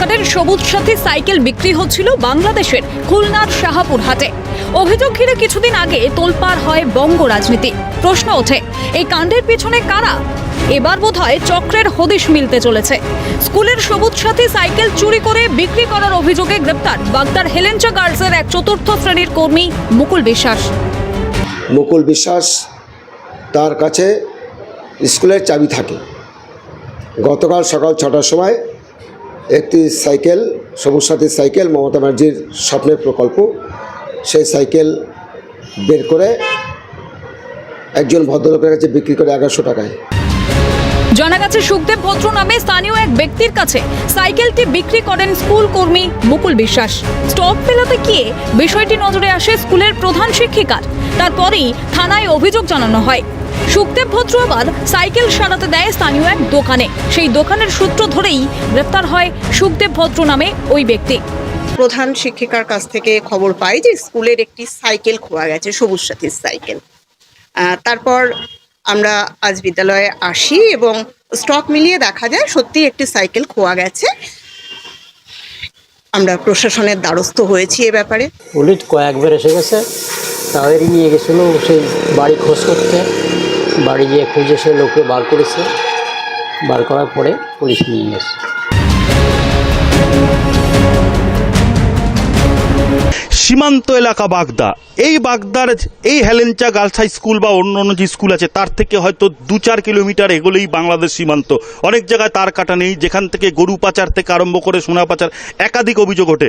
সবুজ সাথী সাইকেল বিক্রি হচ্ছিল বাংলাদেশের খুলনার শাহাপুর হাটে অভিযোগ ঘিরে কিছুদিন আগে তোলপাড় হয় বঙ্গ রাজনীতি। প্রশ্ন ওঠে, এই কাণ্ডের পিছনে কারা? এবার বোধহয় চক্রের হদিশ মিলতে চলেছে। স্কুলের সবুজ সাথী সাইকেল চুরি করে বিক্রি করার অভিযোগে গ্রেপ্তার বাগদার হেলেঞ্চা গার্লসের এক চতুর্থ শ্রেণির কর্মী মুকুল বিশ্বাস। মুকুল বিশ্বাস তার কাছে স্কুলের চাবি থাকে। গতকাল সকাল ছটার সময় একটি সাইকেল সবুজ সাথী সাইকেল, মমতা ব্যানার্জির স্বপ্নের প্রকল্প। সেই সাইকেল বের করে একজন ভদ্রলোকের কাছে বিক্রি করে এগারোশো টাকায়। জানা গেছে, সুখদেব ভদ্র নামে স্থানীয় এক ব্যক্তির কাছে সাইকেলটি বিক্রি করেন স্কুল কর্মী মুকুল বিশ্বাস। স্টক মেলাতে গিয়ে বিষয়টি নজরে আসে স্কুলের প্রধান শিক্ষিকার। তারপরেই থানায় অভিযোগ জানানো হয়। সুখদেব ভদ্র আবার সাইকেল সারাতে দেয় স্থানীয় এক দোকানে। সেই দোকানের সূত্র ধরেই গ্রেপ্তার হয় সুখদেব ভদ্র নামে ওই ব্যক্তি। প্রধান শিক্ষিকার কাছ থেকে খবর পাই যে স্কুলের একটি সাইকেল খোয়া গেছে সবুজ সাথীর সাইকেল। তারপর আমরা আজ বিদ্যালয়ে আসি এবং স্টক মিলিয়ে দেখা যায় সত্যি একটি সাইকেল খোয়া গেছে। আমরা প্রশাসনের দ্বারস্থ হয়েছি এ ব্যাপারে। পুলিশ কয়েকবার এসে গেছে তাদেরই নিয়ে গেছিল সেই বাড়ি খোঁজ করতে। বাড়ি গিয়ে খুঁজে সে লোককে বার করেছে। বার করার পরে পুলিশ নিয়ে গেছে সীমান্ত এলাকা বাগদা। এই বাগদার এই হেলেঞ্চা গার্লস হাই স্কুল বা অন্য অন্য যে স্কুল আছে, তার থেকে হয়তো দু চার কিলোমিটার এগোলেই বাংলাদেশ সীমান্ত। অনেক জায়গায় তার কাটা নেই, যেখান থেকে গরু পাচার থেকে আরম্ভ করে সোনা পাচার একাধিক অভিযোগ ওঠে।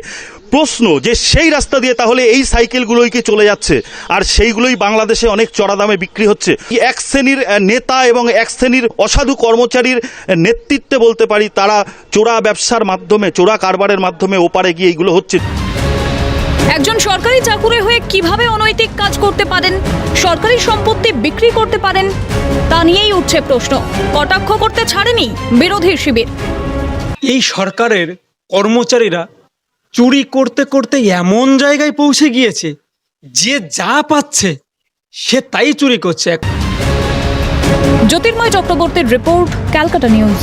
প্রশ্ন যে সেই রাস্তা দিয়ে তাহলে এই সাইকেলগুলোই কি চলে যাচ্ছে? আর সেইগুলোই বাংলাদেশে অনেক চড়া দামে বিক্রি হচ্ছে। এক শ্রেণির নেতা এবং এক শ্রেণির অসাধু কর্মচারীর নেতৃত্বে বলতে পারি, তারা চোরা ব্যবসার মাধ্যমে, চোরা কারবারের মাধ্যমে ওপারে গিয়ে এইগুলো হচ্ছে। একজন সরকারি চাকুরে হয়ে কীভাবে অনৈতিক কাজ করতে পারেন সরকারি সম্পত্তি বিক্রি করতে পারেন তা নিয়েই উঠছে প্রশ্ন। কটাক্ষ করতে ছাড়েনি বিরোধী শিবির। এই সরকারের কর্মচারীরা চুরি করতে করতে এমন জায়গায় পৌঁছে গিয়েছে যে যা পাচ্ছে সে তাই চুরি করছে। জ্যোতির্ময় চক্রবর্তীর রিপোর্ট ক্যালকাটা নিউজ।